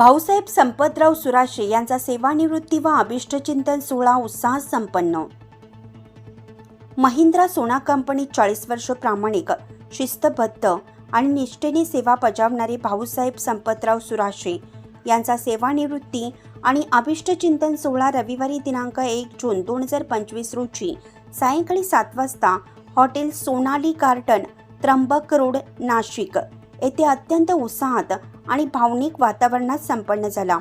भाऊसाहेब संपतराव सुराशे यांचा सेवानिवृत्ती व अभिष्टचिंतन सोहळा उत्साहात संपन्न. महिंद्रा सोना कंपनी चाळीस वर्ष प्रामाणिक शिस्तबद्ध आणि निष्ठेने सेवा बजावणारे भाऊसाहेब संपतराव सुराशे यांचा सेवानिवृत्ती आणि अभिष्टचिंतन सोहळा रविवारी दिनांक एक जून दोन हजार पंचवीस रोजी सायंकाळी सात वाजता hotel Sonali garden Trimbak road Nashik येथे अत्यंत उत्साहात आणि भावनिक वातावरणात संपन्न झाला.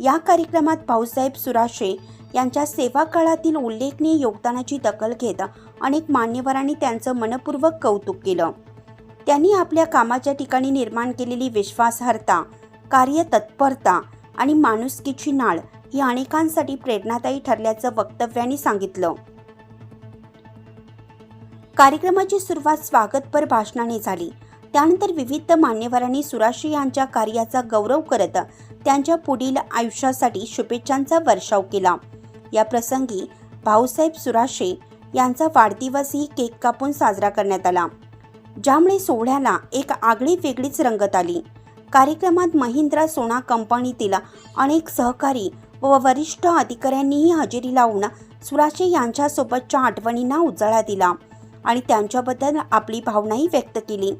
या कार्यक्रमात भाऊसाहेब सुराशे यांच्या सेवा काळातील उल्लेखनीय योगदानाची दखल घेत अनेक मान्यवरांनी त्यांचं मनपूर्वक कौतुक केलं. त्यांनी आपल्या कामाच्या ठिकाणी निर्माण केलेली विश्वासार्हता कार्यतत्परता आणि माणुसकीची नाळ ही अनेकांसाठी प्रेरणादायी ठरल्याचं वक्तव्याने सांगितलं. कार्यक्रमाची सुरुवात स्वागतपर भाषणाने झाली. त्यानंतर विविध मान्यवरांनी सुराशी यांच्या कार्याचा गौरव करत त्यांच्या पुढील आयुष्यासाठी शुभेच्छांचा वर्षाव केला. या प्रसंगी भाऊसाहेब सुराशे यांचा वाढदिवसही केक कापून साजरा करण्यात आला. ज्यामुळे सोहळ्याला एक आगळी वेगळीच रंगत आली. कार्यक्रमात महिंद्रा सोना कंपनीतील अनेक सहकारी व वरिष्ठ अधिकाऱ्यांनीही हजेरी लावून सुराशे यांच्यासोबतच्या आठवणींना उजाळा दिला आणि त्यांच्याबद्दल आपली भावनाही व्यक्त केली.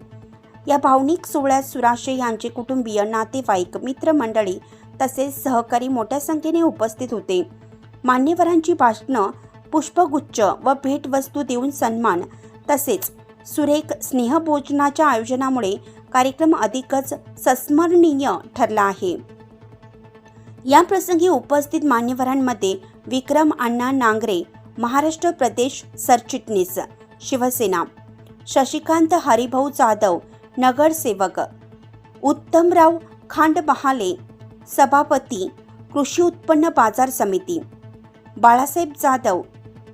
या भावनिक सोहळ्यात सुराशे यांचे कुटुंबीय नातेवाईक मित्रमंडळी तसेच सहकारी मोठ्या संख्येने उपस्थित होते. मान्यवरांची भाषणं पुष्पगुच्छ व भेटवस्तू देऊन सन्मान तसेच सुरेख स्नेहभोजनाच्या आयोजनामुळे कार्यक्रम अधिकच संस्मरणीय ठरला आहे. या प्रसंगी उपस्थित मान्यवरांमध्ये विक्रम अण्णा नांगरे महाराष्ट्र प्रदेश सरचिटणीस शिवसेना शशिकांत हरिभाऊ जाधव नगरसेवक. उत्तमराव खांडबहाले सभापती कृषी उत्पन्न बाजार समिती. बाळासाहेब जाधव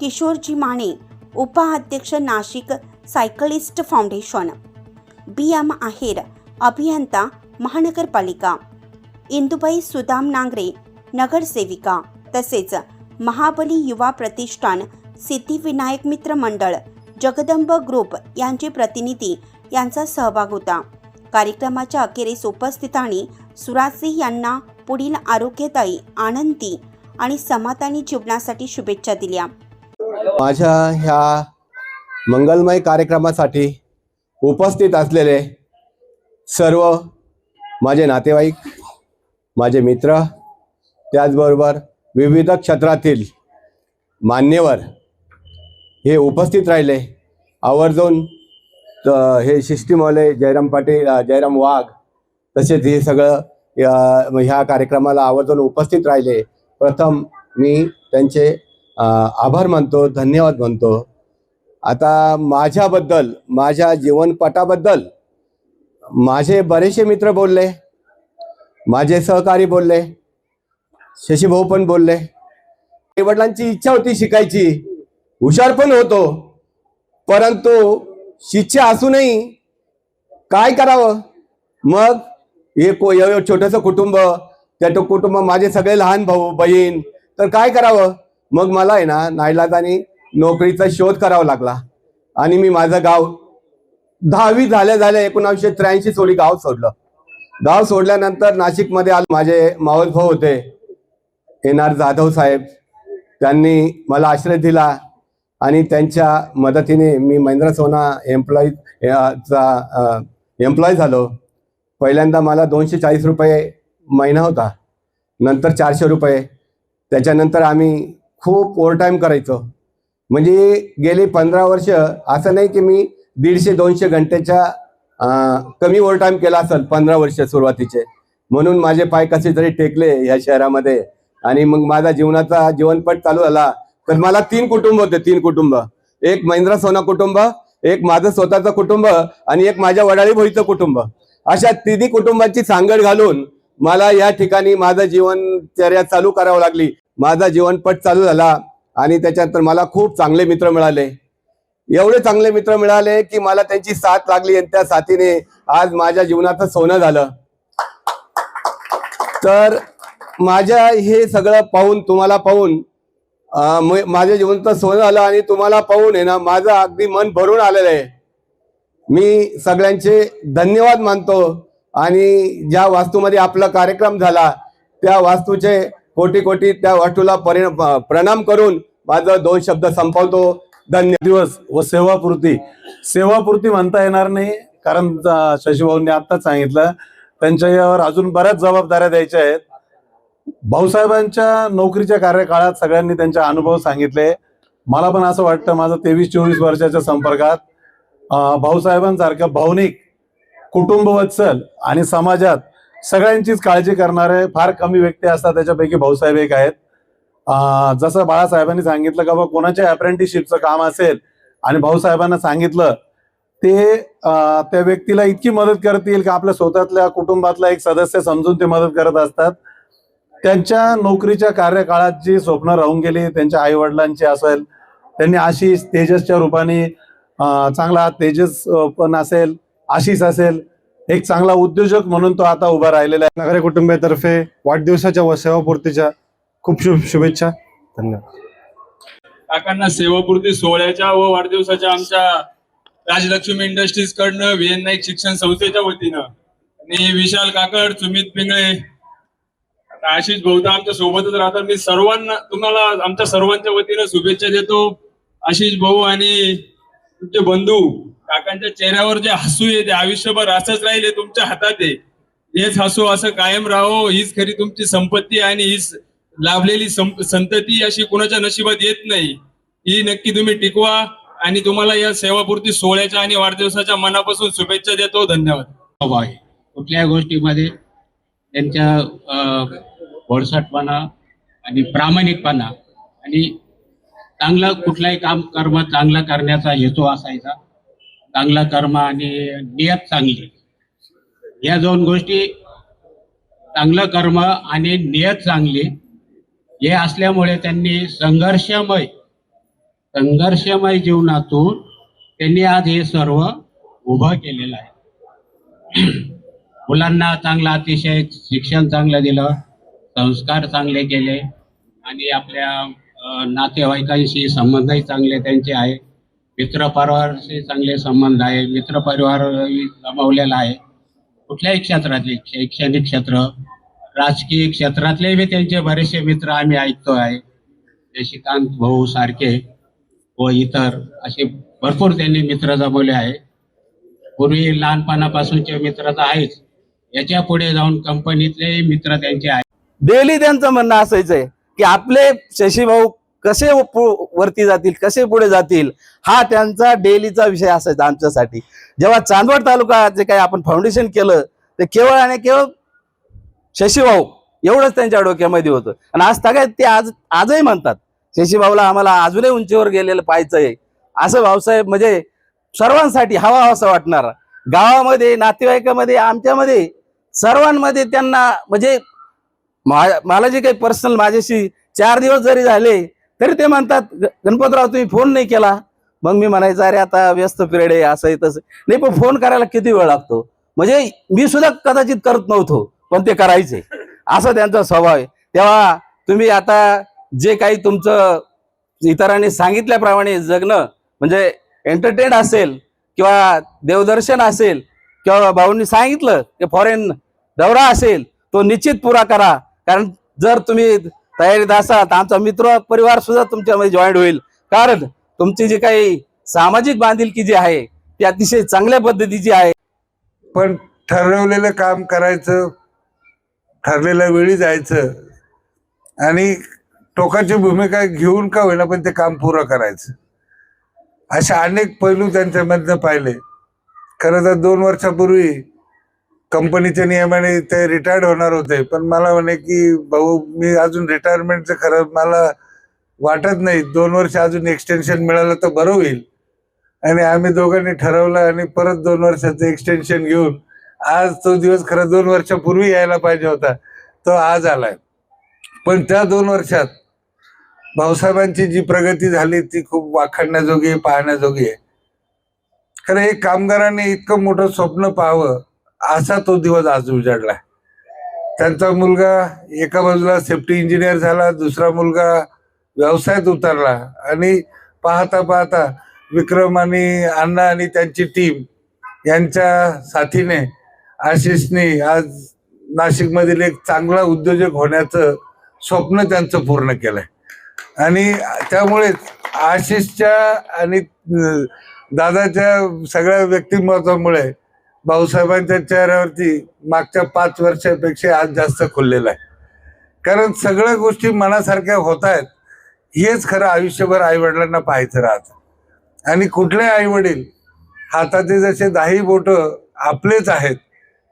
किशोरजी माने उपाध्यक्ष Nashik cyclist foundation. B M Aher अभियंता महानगरपालिका. इंदुबाई सुदाम नांगरे नगरसेविका. तसेच महाबली युवा प्रतिष्ठान सिद्धिविनायक मित्र मंडळ जगदंब ग्रुप यांचे प्रतिनिधी यांचा सहभाग होता. कार्यक्रमाच्या अखेरीस उपस्थितांनी सुराजसिंह यांना पुढील आरोग्यदायी आनंदी आणि समाधानी जीवनासाठी शुभेच्छा दिल्या. माझ्या ह्या मंगलमय कार्यक्रमासाठी उपस्थित असलेले सर्व माझे नातेवाईक माझे मित्र त्याचबरोबर विविध क्षेत्रातील मान्यवर हे उपस्थित राहिले. आवर्जून हे शिष्टीमौले जयराम पाटील जयराम वाघ तसेच हे सगळं ह्या कार्यक्रमाला आवर्जून उपस्थित राहिले. प्रथम मी त्यांचे आभार मानतो धन्यवाद म्हणतो आता माझ्याबद्दल माझ्या जीवनपटाबद्दल माझे बरेचसे मित्र बोलले माझे सहकारी बोलले शशीभाऊ पण बोलले. वडिलांची इच्छा होती शिकायची हुशार पण होतो परंतु शिक्षा असूनही काय करावं? मग हे को छोटंसं कुटुंब त्या तो कुटुंब माझे सगळे लहान भाऊ बहीण तर काय करावं? मग मला आहे ना नाईलाजाने नोकरीचा शोध करावा लागला. आणि मी माझं गाव दहावी झाल्या झाल्या एकोणावीसशे त्र्याऐंशी सोडी गाव सोडलं. गाव सोडल्यानंतर नाशिकमध्ये आलो. माझे मावस भाऊ होते. एन आर जाधव साहेब. त्यांनी मला आश्रय दिला. आणि त्यांच्या मदतीने मी महिंद्रा सोना एम्प्लॉई चा एम्प्लॉय झालो. पहिल्यांदा मला दोनशे चाळीस रुपये महिना होता. नंतर चारशे रुपये. त्याच्यानंतर आम्ही खूप ओव्हरटाईम करायचो. म्हणजे गेली पंधरा वर्ष असं नाही की मी दीडशे दोनशे घंटेच्या कमी ओव्हरटाईम केला असेल पंधरा वर्ष सुरुवातीचे. म्हणून माझे पाय कसे तरी टेकले ह्या शहरामध्ये. आणि मग माझा जीवनाचा जीवनपट चालू झाला. तर मला तीन कुटुंब होते तीन कुटुंब. एक महिंद्रा सोना कुटुंब एक माझं स्वतःचं कुटुंब आणि एक माझ्या वडाळी भोईचं कुटुंब. अशा तिन्ही कुटुंबाची सांगड घालून मला या ठिकाणी माझं जीवनचर्या चालू करावं लागली. माझा जीवनपट चालू झाला आणि त्याच्यानंतर मला खूप चांगले मित्र मिळाले. एवढे चांगले मित्र मिळाले की मला त्यांची साथ लागली आणि त्या साथीने आज माझ्या जीवनाचं सोनं झालं. तर माझ्या हे सगळं पाहून तुम्हाला पाहून माझ्या जीवनाचं सोनं झालं आणि तुम्हाला पाहून आहे ना माझं अगदी मन भरून आलेलं आहे. मी सगळ्यांचे धन्यवाद मानतो आणि ज्या वास्तूमध्ये आपला कार्यक्रम झाला त्या वास्तूचे कोटी कोटी त्या वास्तूला परिणाम प्रणाम करून माझं दोन शब्द संपवतो. धन्य दिवस व सेवापूर्ती. सेवापूर्ती म्हणता येणार नाही कारण शशीभाऊंनी आत्ताच सांगितलं. त्यांच्या यावर अजून बऱ्याच जबाबदाऱ्या द्यायच्या आहेत. भाऊसाहेबांच्या नोकरीच्या कार्यकाळात सगळ्यांनी त्यांचे अनुभव सांगितले. मला पण असं वाटतं माझं तेवीस चोवीस वर्षाच्या संपर्कात भाऊसाहेबांसारखं भावनिक कुटुंबवत्सल आणि समाजात सगळ्यांचीच काळजी करणारे फार कमी व्यक्ती असतात त्याच्यापैकी भाऊसाहेब एक आहेत. जसं बाळासाहेबांनी सांगितलं का बा कोणाच्या अप्रेंटिसशिपचं काम असेल आणि भाऊसाहेबांना सांगितलं ते त्या व्यक्तीला इतकी मदत करतील का आपल्या स्वतःतल्या कुटुंबातला एक सदस्य समजून ते मदत करत असतात. त्यांच्या नोकरीच्या कार्यकाळात जी स्वप्न राहून गेली त्यांच्या आई वडिलांची असेल त्यांनी आशिष तेजसच्या रूपाने चांगला तेजस पण असेल आशिष असेल एक चांगला उद्योजक म्हणून तो आता उभा राहिलेला आहे. नगरे कुटुंबियातर्फे वाढदिवसाच्या व सेवापूर्तीच्या खूप शुभ शुभेच्छा. धन्यवाद. काकांना सेवापूर्ती सोहळ्याच्या व वाढदिवसाच्या आमच्या राजलक्ष्मी इंडस्ट्रीज कडनं व्ही एन नाईक शिक्षण संस्थेच्या वतीनं. आणि विशाल काकड सुमित पिंगळे आशिष बहुधा आमच्या सोबतच राहतात. मी सर्वांना तुम्हाला आमच्या सर्वांच्या वतीनं शुभेच्छा देतो. आशिष भाऊ आणि तुमचे बंधू काकांच्या चेहऱ्यावर जे हसू आहे ते आयुष्यभर असंच राहील तुमच्या हातात. आहे हेच हसू असं कायम राहो. हीच खरी तुमची संपत्ती आणि हीच लाभलेली संतती अशी कुणाच्या नशिबात येत नाही. ही नक्की तुम्ही टिकवा आणि तुम्हाला या सेवापूर्ती सोहळ्याच्या आणि वाढदिवसाच्या मनापासून शुभेच्छा देतो. धन्यवाद. स्वभाव कुठल्याही गोष्टीमध्ये त्यांच्या अ, भोळसटपणा आणि प्रामाणिकपणा आणि चांगलं कुठलाही काम कर्म चांगलं करण्याचा हेतू असायचा. चांगला कर्म आणि नियत चांगली. या दोन गोष्टी चांगलं कर्म आणि नियत चांगली हे असल्यामुळे त्यांनी संघर्षमय संघर्षमय जीवनातून त्यांनी आज हे सर्व उभं केलेलं आहे. मुलांना चांगलं अतिशय शिक्षण चांगलं दिलं. संस्कार चांगले केले आणि आपल्या नातेवाईकांशी संबंधही चांगले त्यांचे आहे. मित्रपरिवाराशी चांगले संबंध आहे. मित्रपरिवार जमवलेला आहे. कुठल्याही क्षेत्रातले शैक्षणिक क्षेत्र राजकीय क्षेत्रातले बी त्यांचे बरेचसे मित्र आम्ही ऐकतो आहे. शशिकांत भाऊ सारखे व इतर असे भरपूर त्यांनी मित्र जमवले आहे. पूर्वी लहानपणापासूनचे मित्र तर आहेच. याच्यापुढे जाऊन कंपनीतले मित्र त्यांचे आहेत. डेली त्यांचं म्हणणं असायचंय की आपले शशीभाऊ कसे पु- वरती जातील कसे पुढे जातील हा त्यांचा डेलीचा विषय असायचा आमच्यासाठी. जेव्हा चांदवड तालुका जे काही आपण फाउंडेशन केलं ते केवळ आणि केवळ शशीभाऊ एवढंच त्यांच्या डोक्यामध्ये होतं. आणि आज सगळ्यात ते आज आजही म्हणतात शशीभाऊला आम्हाला अजूनही उंचीवर गेलेलं पाहायचंय. असं भाऊसाहेब म्हणजे सर्वांसाठी हवा असं वाटणार. गावामध्ये नातेवाईकामध्ये आमच्यामध्ये सर्वांमध्ये त्यांना म्हणजे मला जे काही पर्सनल माझ्याशी चार दिवस जरी झाले तरी ते म्हणतात "ग- गणपतराव तुम्ही फोन नाही केला. मग मी म्हणायचं अरे आता व्यस्त पिरियड आहे असं तसं. नाही पण फोन करायला किती वेळ लागतो? म्हणजे मी सुद्धा कदाचित करत नव्हतो पण ते करायचे. असं त्यांचा स्वभाव आहे. तेव्हा तुम्ही आता जे काही तुमचं इतरांनी सांगितल्याप्रमाणे जगणं म्हणजे एंटरटेन असेल किंवा देवदर्शन असेल किंवा भाऊंनी सांगितलं की फॉरेन दौरा असेल तो निश्चित पुरा करा. कारण जर तुम्ही तयारीत असाल तर आमचा मित्र परिवार सुद्धा तुमच्यामध्ये जॉईंट होईल. कारण तुमची जी काही सामाजिक बांधिलकी जी आहे ती अतिशय चांगल्या पद्धतीची आहे. पण ठरवलेलं काम करायचं ठरलेल्या वेळी जायचं आणि टोकाची भूमिका घेऊन का होईना पण ते काम पुरं करायचं. अशा अनेक पैलू त्यांच्यामधनं पाहिले. खरं तर दोन वर्षापूर्वी कंपनीच्या नियमाने ते रिटायर्ड होणार होते. पण मला म्हणे की भाऊ मी अजून रिटायरमेंटचं खरं मला वाटत नाही. दोन वर्ष अजून एक्सटेन्शन मिळालं तर बरं होईल. आणि आम्ही दोघांनी ठरवलं आणि परत दोन वर्षाचं एक्सटेन्शन घेऊन आज तो दिवस खरं दोन वर्षापूर्वी यायला पाहिजे होता. तो आज आलाय. पण त्या दोन वर्षात भाऊसाहेबांची जी प्रगती झाली ती खूप वाखाणण्याजोगी आहे पाहण्याजोगी आहे. खरं हे कामगारांनी इतकं मोठं स्वप्न पाहावं असा तो दिवस आज उजाडला. त्यांचा मुलगा एका बाजूला सेफ्टी इंजिनियर झाला दुसरा मुलगा व्यवसायात उतरला. आणि पाहता पाहता विक्रम आणि अण्णा आणि त्यांची टीम यांच्या साथीने आशिषने आज नाशिकमधील एक चांगला उद्योजक होण्याचं स्वप्न त्यांचं पूर्ण केलंय. आणि त्यामुळेच आशिषच्या आणि दादाच्या सगळ्या व्यक्तिमत्वामुळे भाऊसाहेबांच्या चेहऱ्यावरती मागच्या पाच वर्षापेक्षा आज जास्त खुललेला आहे. कारण सगळ्या गोष्टी मनासारख्या होत आहेत. हेच खरं आयुष्यभर आईवडिलांना पाहायचं राहतं. आणि कुठले आईवडील हाताचे जसे दाही बोट आपलेच आहेत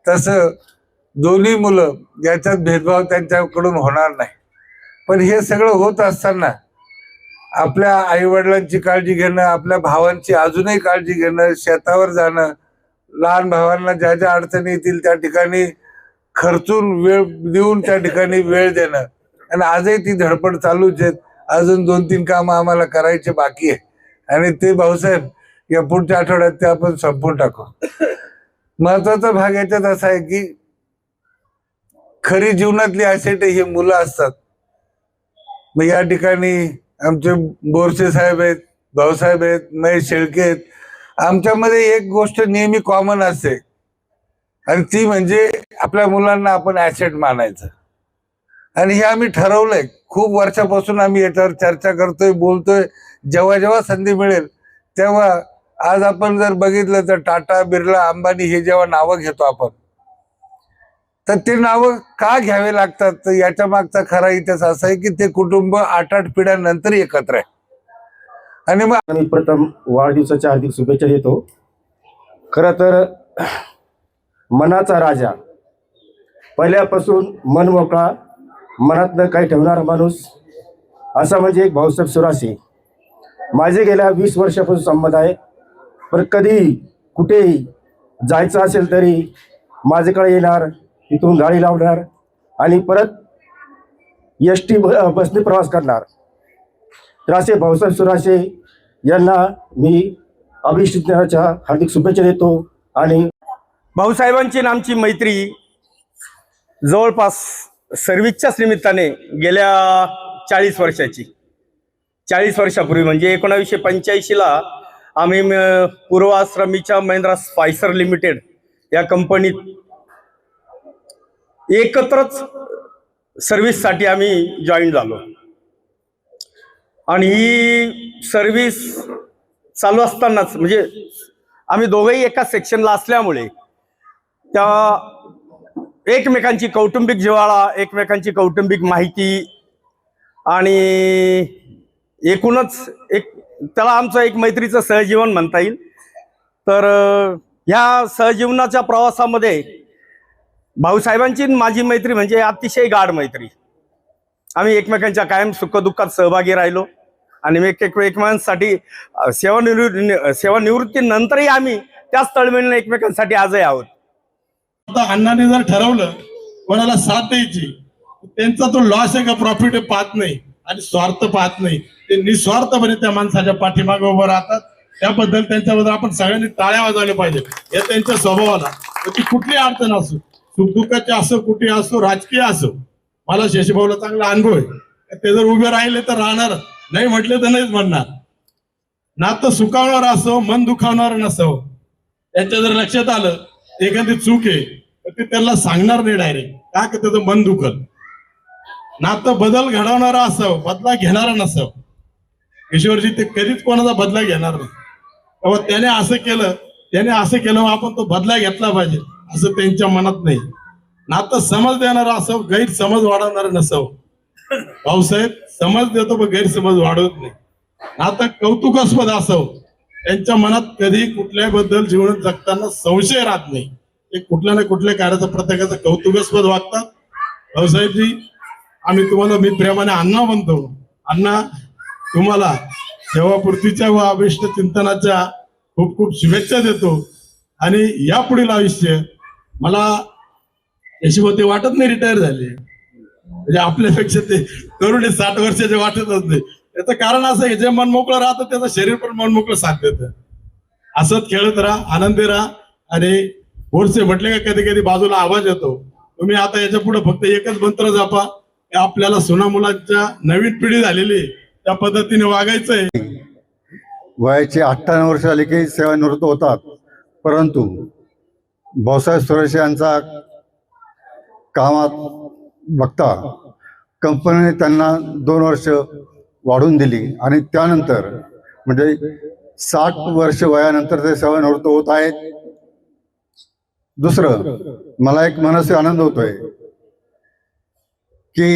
तसं दोन्ही मुलं याच्यात भेदभाव त्यांच्याकडून होणार नाही. पण हे सगळं होत असताना आपल्या आईवडिलांची काळजी घेणं आपल्या भावांची अजूनही काळजी घेणं शेतावर जाणं लहान भावांना ज्या ज्या अडचणी येतील त्या ठिकाणी खर्चून वेळ देऊन त्या ठिकाणी वेळ देणं. आणि आजही ती धडपड चालूच आहेत. अजून दोन तीन कामं आम्हाला करायचे बाकी आहे. आणि ते भाऊसाहेब या पुढच्या आठवड्यात ते आपण संपून टाकू. महत्त्वाचा भाग याच्यात असा आहे की खरी जीवनातली असेट हे मुलं असतात. मग या ठिकाणी आमचे बोरसे साहेब आहेत भाऊसाहेब आहेत महेश शेळके आहेत आमच्यामध्ये एक गोष्ट नेहमी कॉमन असते. आणि ती म्हणजे आपल्या मुलांना आपण ऍसेट मानायचं. आणि हे आम्ही ठरवलंय. खूप वर्षापासून आम्ही याच्यावर चर्चा करतोय बोलतोय. जेव्हा जेव्हा संधी मिळेल तेव्हा आज आपण जर बघितलं तर टाटा बिर्ला अंबानी हे जेव्हा नावं घेतो आपण तर ते नावं का घ्यावे लागतात? तर याच्या मागचा खरा इतिहास असा आहे की ते कुटुंब आठ आठ पिढ्यानंतर एकत्र आहे. आणि मग मी प्रथम वाढदिवसाच्या हार्दिक शुभेच्छा देतो. खरं तर मनाचा राजा पहिल्यापासून मन मोकळा मनातनं काही ठेवणारा माणूस असा म्हणजे एक भाऊसाहेब सुरासी. माझे गेल्या वीस वर्षापासून संबंध आहे पण कधी कुठेही जायचं असेल तरी माझ्याकडे येणार तिथून गाडी लावणार आणि परत एस टी बसने प्रवास करणार. त्रासे भाऊसाहेब सुराशे यांना मी अभिषेक हार्दिक शुभेच्छा देतो आणि भाऊसाहेबांची आणि आमची मैत्री जवळपास सर्विसच्याच निमित्ताने गेल्या चाळीस वर्षाची. चाळीस वर्षापूर्वी म्हणजे एकोणावीसशे पंच्याऐंशीला आम्ही पूर्वाश्रमीच्या महिंद्रा स्पायसर लिमिटेड या कंपनीत एकत्रच सर्व्हिससाठी आम्ही जॉईन झालो. आणि ही सर्व्हिस चालू असतानाच म्हणजे आम्ही दोघंही एका सेक्शनला असल्यामुळे त्या एकमेकांची कौटुंबिक जिव्हाळा एकमेकांची कौटुंबिक माहिती आणि एकूणच एक त्याला आमचं एक मैत्रीचं सहजीवन म्हणता येईल. तर ह्या सहजीवनाच्या प्रवासामध्ये भाऊसाहेबांची माझी मैत्री म्हणजे अतिशय गाढ मैत्री. आम्ही एकमेकांच्या कायम सुखदुःखात सहभागी राहिलो. आणि एक एकमेकांसाठी अं, सेवानिवृत्ती सेवानिवृत्तीनंतरही आम्ही त्याच तळमेळीने एकमेकांसाठी आजही आहोत. आता अण्णाने जर ठरवलं कोणाला साथ द्यायची त्यांचा तो लॉस आहे का प्रॉफिट पाहत नाही. आणि स्वार्थ पाहत नाही. ते निस्वार्थपणे त्या माणसाच्या पाठीमागे उभं राहतात. त्याबद्दल त्यांच्याबद्दल आपण सगळ्यांनी टाळ्या वाजवल्या पाहिजे या त्यांच्या स्वभावाला. ती कुठली अडचण असो सुखदुःखाची असो कुठे असो राजकीय असो मला शशीभाऊला चांगला अनुभव आहे. ते जर उभे राहिले तर राहणार. नाही म्हटले तर नाहीच म्हणणार. नातं सुखावणार असो मन दुखावणार नसो. त्यांच्या जर लक्षात आलं एखादी चूक आहे तर ते त्याला सांगणार नाही डायरेक्ट का की त्याचं मन दुखल? नातं बदल घडवणारा असावं बदला घेणारा नसावं ईश्वरजी ते कधीच कोणाचा बदला घेणार नाही. तेव्हा त्याने असं केलं त्याने असं केलं आपण तो बदला घेतला पाहिजे असं त्यांच्या मनात नाही. नातं समज देणार असावं गैरसमज वाढवणार नसव भाऊसाहेब समज देतो पण गैरसमज वाढवत नाही. नातं कौतुकास्पद असव त्यांच्या मनात कधी कुठल्या बद्दल जीवन जगताना संशय राहत नाही. ते कुठल्या ना कुठल्या कार्याचं प्रत्येकाचं कौतुकास्पद वागतात. भाऊसाहेबजी आम्ही तुम्हाला मी प्रेमाने अण्णा म्हणतो. अण्णा तुम्हाला सेवापूर्तीच्या व अभिष्ट चिंतनाच्या खूप खूप शुभेच्छा देतो. आणि या पुढील आयुष्य मला यशवते वाटत नाही रिटायर झाले. म्हणजे आपल्यापेक्षा ते तरुण साठ वर्षाचे वाटतच नाही त्याचं कारण असं आहे जे मन मोकळं राहतं त्याचं शरीर पण मन मोकळं साथ देतं. असंच खेळत राहा आनंदी राहा. आणि बोरसे म्हटले का कधी कधी बाजूला आवाज येतो. तुम्ही आता याच्यापुढे फक्त एकच मंत्र जापा. की आपल्याला सोना मुलांच्या नवीन पिढी झालेली त्या पद्धतीने वागायचंय. वयाची अठ्ठावन्न वर्ष झाले की सेवानिवृत्त होतात. परंतु भाऊसाहेब सुरेश यांचा कामात बघता कंपनीने त्यांना दोन वर्ष वाढून दिली आणि त्यानंतर म्हणजे साठ वर्ष वयानंतर ते सेवानिवृत्त होत आहेत. दुसरं मला एक मनसे आनंद होतोय की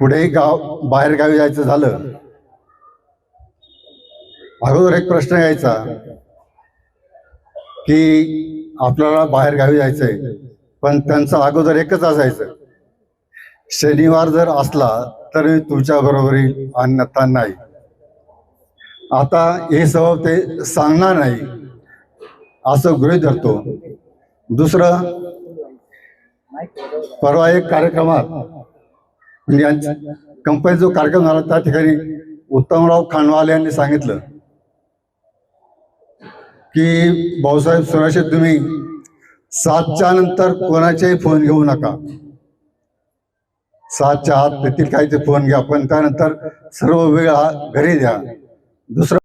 पुढे गाव बाहेर गावी जायचं झालं अगोदर एक प्रश्न यायचा की आपल्याला बाहेर गावी जायचंय. पण त्यांचं अगोदर एकच असायचं. शनिवार जर असला तर मी तुमच्या बरोबर अन्यथा नाही. आता हे सबब ते सांगणार नाही. असं गृहीत धरतो. दुसरं परवा एक कार्यक्रमात म्हणजे यांच्या कंपनीचा जो कार्यक्रम झाला त्या ठिकाणी उत्तमराव खानवाले यांनी सांगितलं की भाऊसाहेब सुरक्षित तुम्ही सातच्या नंतर कोणाचेही फोन घेऊ नका. सातच्या आत येतील काही ते फोन घ्या पण त्यानंतर सर्व वेळ हा घरी द्या. दुसरं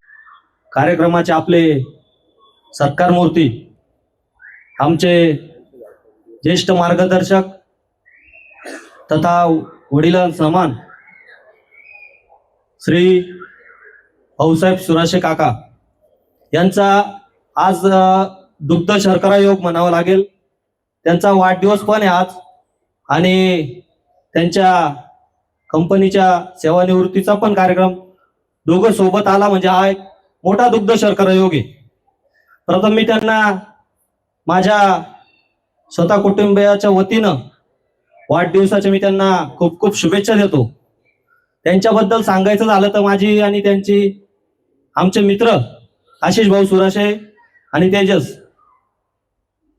कार्यक्रमाचे आपले सत्कार मूर्ती आमचे ज्येष्ठ मार्गदर्शक तथा वडिलां समान श्री भाऊसाहेब सुराशे काका यांचा आज दुग्ध शर्करा योग म्हणावा लागेल. त्यांचा वाढदिवस पण आहे आज. आणि त्यांच्या कंपनीच्या सेवानिवृत्तीचा पण कार्यक्रम. दोघं सोबत आला म्हणजे हा एक मोठा दुग्ध शर्करा योग आहे. प्रथम मी त्यांना माझ्या स्वतः कुटुंबियाच्या वतीनं वाढदिवसाच्या मी त्यांना खूप खूप शुभेच्छा देतो. त्यांच्याबद्दल सांगायचं झालं तर माझी आणि त्यांची आमचे मित्र आशिष भाऊ सुराशे आणि तेजस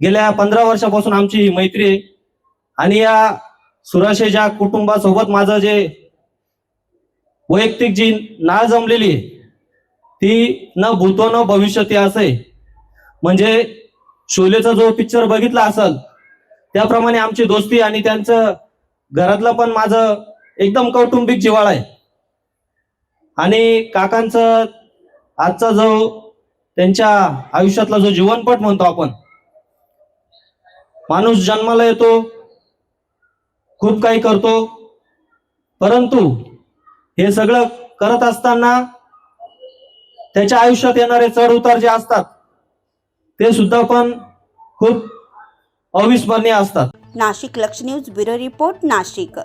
गेल्या पंधरा वर्षापासून आमची ही मैत्री आहे. आणि या सुराशेच्या कुटुंबासोबत माझं जे वैयक्तिक जी नाळ जमलेली आहे ती न भूतो न भविष्यती असं आहे. म्हणजे शोलेचा जो पिक्चर बघितला असेल त्याप्रमाणे आमची दोस्ती आणि त्यांचं घरातलं पण माझं एकदम कौटुंबिक जिवाळ आहे. आणि काकांचं आजचा जो त्यांच्या आयुष्यातला जो जीवनपट म्हणतो आपण माणूस जन्माला येतो खूप काही करतो परंतु हे सगळं करत असताना त्याच्या आयुष्यात येणारे चढ उतार जे असतात ते सुद्धा पण खूप अविस्मरणीय असतात. नाशिक लक्ष न्यूज ब्युरो रिपोर्ट नाशिक.